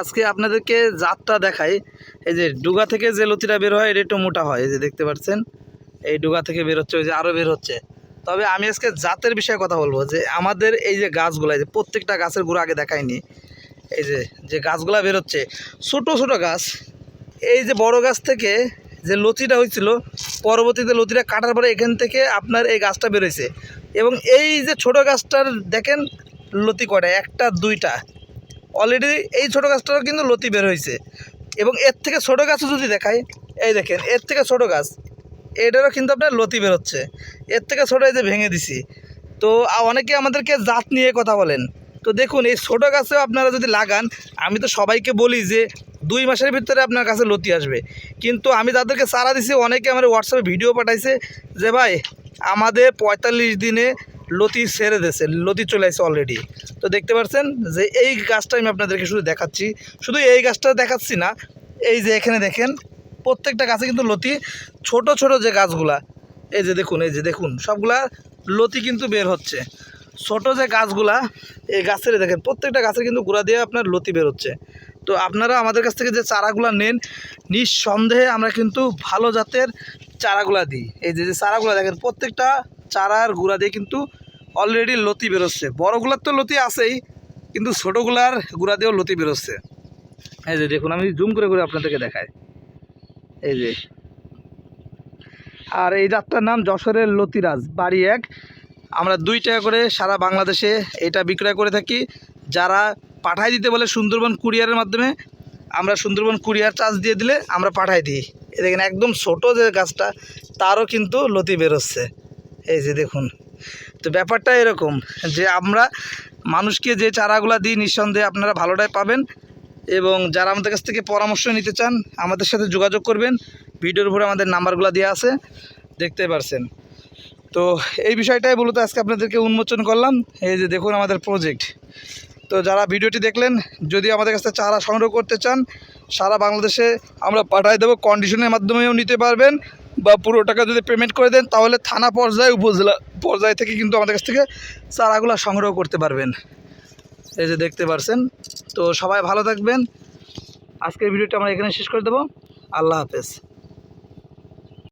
আজকে আপনাদেরকে জাতটা দেখাই। এই যে ডুগা থেকে যে লতিটা বের হয়, এটা একটু মোটা হয়, এই যে দেখতে পাচ্ছেন। এই ডুগা থেকে বের হচ্ছে, ওই যে আরও বের হচ্ছে। তবে আমি আজকে জাতের বিষয়ে কথা বলব, যে আমাদের এই যে গাছগুলো, এই যে প্রত্যেকটা গাছের গুঁড়ো আগে দেখায়নি এই যে যে গাছগুলা বের হচ্ছে, ছোটো ছোটো গাছ। এই যে বড় গাছ থেকে যে লতিটা হয়েছিল, পরবর্তীতে লতিটা কাটার পরে এখান থেকে আপনার এই গাছটা বেরোইছে এবং এই যে ছোট গাছটার, দেখেন, লতি কটা একটা, দুইটা। অলরেডি এই ছোটো গাছটারও কিন্তু লতি বের হয়েছে। এবং এর থেকে ছোটো গাছও যদি দেখাই, এই দেখেন, এর থেকে ছোট গাছ, এটারও কিন্তু আপনার লতি বেরোচ্ছে এর থেকে ছোটো এই যে ভেঙে দিছি। তো অনেকে আমাদেরকে জাত নিয়ে কথা বলেন। তো দেখুন, এই ছোটো গাছেও আপনারা যদি লাগান, আমি তো সবাইকে বলি যে দুই মাসের ভিতরে আপনার কাছে লতি আসবে। কিন্তু আমি তাদেরকে চারা দিছি, অনেকে আমার হোয়াটসঅ্যাপে ভিডিও পাঠাইছে যে, ভাই, আমাদের পঁয়তাল্লিশ দিনে লতি ছেড়ে দিয়েছে, লতি চলে আসছে অলরেডি তো দেখতে পাচ্ছেন যে এই গাছটা আমি আপনাদেরকে শুধু দেখাচ্ছি। শুধু এই গাছটা দেখাচ্ছি না, এই যে এখানে দেখেন, প্রত্যেকটা গাছে কিন্তু লতি, ছোট ছোট যে গাছগুলা, এই যে দেখুন, এই যে দেখুন, সবগুলা লতি কিন্তু বের হচ্ছে। ছোট যে গাছগুলা, এই গাছের দেখেন, প্রত্যেকটা গাছের কিন্তু গুঁড়া দিয়ে আপনার লতি বের হচ্ছে। তো আপনারা আমাদের কাছ থেকে যে চারাগুলা নেন, নিঃসন্দেহে আমরা কিন্তু ভালো জাতের চারাগুলা দিই। এই যে যে চারাগুলা দেখেন, প্রত্যেকটা চারার গুঁড়া দিয়ে কিন্তু অলরেডি লতি বেরোচ্ছে। বড়গুলার তো লতি আছেই, কিন্তু ছোটোগুলার গুঁড়া দিয়েও লতি বেরোচ্ছে। এই যে দেখুন, আমি জুম করে করে আপনাদেরকে দেখাই। এই যে। আর এই জাতটার নাম যশোরের লতিরাজ, বাড়ি এক। আমরা দুই টাকা করে সারা বাংলাদেশে এটা বিক্রয় করে থাকি। যারা পাঠাই দিতে বলে সুন্দরবন কুরিয়ারের মাধ্যমে, আমরা সুন্দরবন কুরিয়ার চার্জ দিয়ে দিলে আমরা পাঠাই দিই। দেখেন, একদম ছোট যে গাছটা, তারও কিন্তু লতি বেরোচ্ছে। এই যে দেখুন, তো ব্যাপারটা এরকম যে আমরা মানুষকে যে চারাগুলা দিই নিঃসন্দেহে আপনারা ভালোটাই পাবেন এবং যারা আমাদের কাছ থেকে পরামর্শ নিতে চান, আমাদের সাথে যোগাযোগ করবেন। ভিডিওর উপরে আমাদের নাম্বারগুলো দেওয়া আছে, দেখতে পারছেন। তো এই বিষয়টাই মূলত আজকে আপনাদেরকে উন্মোচন করলাম। এই যে দেখুন আমাদের প্রজেক্ট তো যারা ভিডিওটি দেখলেন, যদি আমাদের কাছে চারা সংগ্রহ করতে চান, সারা বাংলাদেশে আমরা পাঠাই দেবো। কন্ডিশনের মাধ্যমেও নিতে পারবেন। বা পুরো টাকা যদি পেমেন্ট করে দেন, তাহলে থানা পর্যায়ে উপজেলা পর্যায় থেকে কিন্তু আমাদের কাছ থেকে চারাগুলো সংগ্রহ করতে পারবেন। এই যে দেখতে পারছেন, তো সবাই ভালো থাকবেন। আজকের ভিডিওটা আমরা এখানে শেষ করে দেবো। আল্লাহ হাফেজ।